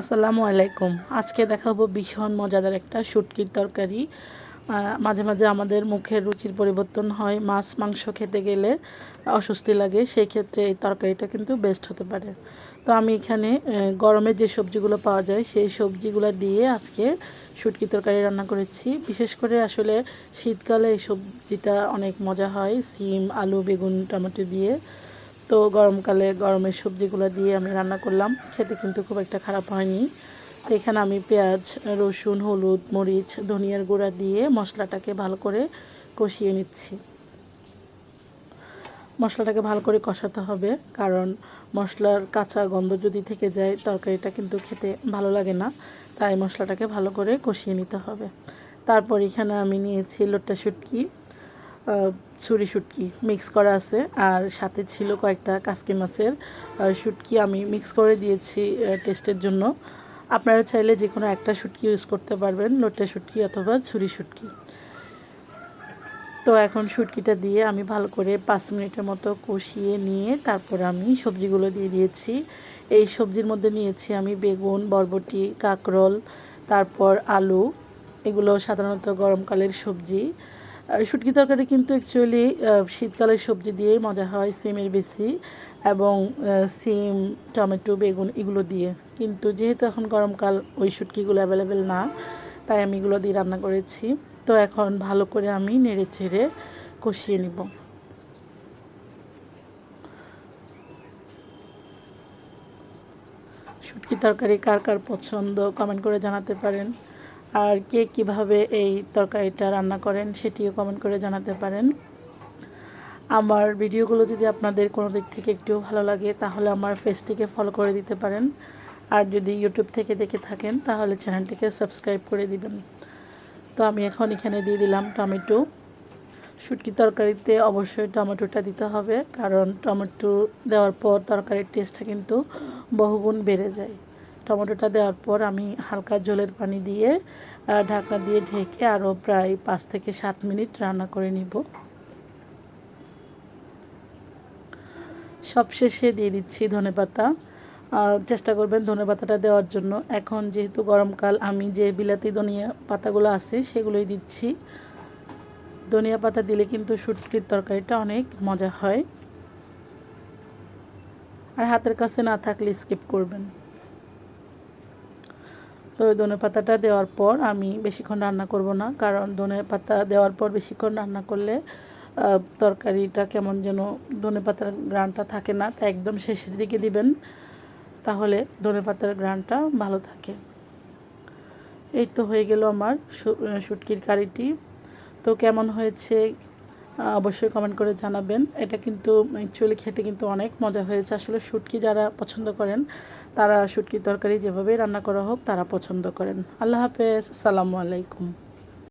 আসসালামু আলাইকুম। আজকে দেখাবো ভীষণ মজাদার একটা শুটকির তরকারি। মাঝে মাঝে আমাদের মুখের রুচির পরিবর্তন হয়, মাছ, মাংস খেতে গেলে অস্বস্তি লাগে, সেই ক্ষেত্রে এই তরকারিটা কিন্তু বেস্ট হতে পারে। তো আমি এখানে গরমে যে সবজিগুলো পাওয়া যায়, সেই সবজিগুলো দিয়ে আজকে শুটকি তরকারি রান্না করেছি। বিশেষ করে আসলে শীতকালে এই সবজিটা অনেক মজা হয়, সিম, আলু, বেগুন, টমেটো দিয়ে। তো গরমকালে গরমের সবজিগুলো দিয়ে আমি রান্না করলাম। খেতে কিন্তু খুব একটা খারাপ হয়নি। তো এখানে আমি পেঁয়াজ, রসুন, হলুদ, মরিচ, ধনিয়ার গুঁড়া দিয়ে মশলাটাকে ভালো করে কষিয়ে নিচ্ছি। মশলাটাকে ভালো করে কষাতে হবে, কারণ মশলার কাঁচা গন্ধ যদি থেকে যায়, তরকারিটা কিন্তু খেতে ভালো লাগে না। তাই মশলাটাকে ভালো করে কষিয়ে নিতে হবে। তারপর এখানে আমি নিয়েছি লোট্টা শুটকি। ছুরি শুটকি মিক্স করা আছে। আর সাথে ছিল কয়েকটা কাসকি মাছের শুটকি আমি মিক্স করে দিয়েছি টেস্টের জন্য। আপনারা চাইলে যে কোনো একটা শুটকি ইউজ করতে পারবেন, লোটে শুটকি অথবা ছুরি শুটকি। তো এখন শুটকিটা দিয়ে আমি ভালো করে পাঁচ মিনিটের মতো কষিয়ে নিয়ে তারপর আমি সবজিগুলো দিয়ে দিয়েছি। এই সবজির মধ্যে নিয়েছি আমি বেগুন, বরবটি, কাঁকরোল, তারপর আলু। এগুলো সাধারণত গরমকালের সবজি। শুটকি তরকারি কিন্তু অ্যাকচুয়ালি শীতকালের সবজি দিয়েই মজা হয়, সিমের বেশি এবং সিম, টমেটো, বেগুন এগুলো দিয়ে। কিন্তু যেহেতু এখন গরমকাল, ওই শুটকিগুলো অ্যাভেলেবেল না, তাই আমি এগুলো দিয়ে রান্না করেছি। তো এখন ভালো করে আমি নেড়ে চেড়ে কষিয়ে নিব। শুটকি তরকারি কার কার পছন্দ কমেন্ট করে জানাতে পারেন। আর কে কীভাবে এই তরকারিটা রান্না করেন সেটিও কমেন্ট করে জানাতে পারেন। আমার ভিডিওগুলো যদি আপনাদের কোনো দিক থেকে একটু ভালো লাগে, তাহলে আমার ফেসটিকে ফলো করে দিতে পারেন। আর যদি ইউটিউব থেকে দেখে থাকেন, তাহলে চ্যানেলটিকে সাবস্ক্রাইব করে দিবেন। তো আমি এখন এখানে দিয়ে দিলাম টমেটো। শুটকি তরকারিতে অবশ্যই টমেটোটা দিতে হবে, কারণ টমেটো দেওয়ার পর তরকারির টেস্টটা কিন্তু বহুগুণ বেড়ে যায়। টমেটোটা দেওয়ার পর আমি হালকা জলের পানি দিয়ে ঢাকনা দিয়ে ঢেকে আরও প্রায় পাঁচ থেকে সাত মিনিট রান্না করে নিব। সবশেষে দিয়ে দিচ্ছি ধনেপাতা চেষ্টা করবেন ধনেপাতাটা দেওয়ার জন্য। এখন যেহেতু গরমকাল, আমি যে বিলাতি ধনিয়া পাতাগুলো আছে সেগুলোই দিচ্ছি। ধনিয়া পাতা দিলে কিন্তু শুটকির তরকারিটা অনেক মজা হয়। আর হাতের কাছে না থাকলে স্কিপ করবেন। তো ওই ধনে পাতাটা দেওয়ার পর আমি বেশিক্ষণ রান্না করব না, কারণ ধনে পাতা দেওয়ার পর বেশিক্ষণ রান্না করলে তরকারিটা কেমন যেন ধনে পাতার গ্রানটা থাকে না, তা একদম শেষের দিকে দিবেন, তাহলে ধনে পাতার গ্রানটা ভালো থাকে। এই তো হয়ে গেল আমার শুটকির কারিটি। তো কেমন হয়েছে? অবশ্যই কমেন্ট করে জানাবেন। এটা কিন্তু অ্যাকচুয়ালি খেতে কিন্তু অনেক মজা হয়েছে। আসলে শুটকি যারা পছন্দ করেন, তারা শুটকি তরকারি যেভাবে রান্না করা হোক, তারা পছন্দ করেন। আল্লাহ হাফেজ। আসসালামু আলাইকুম।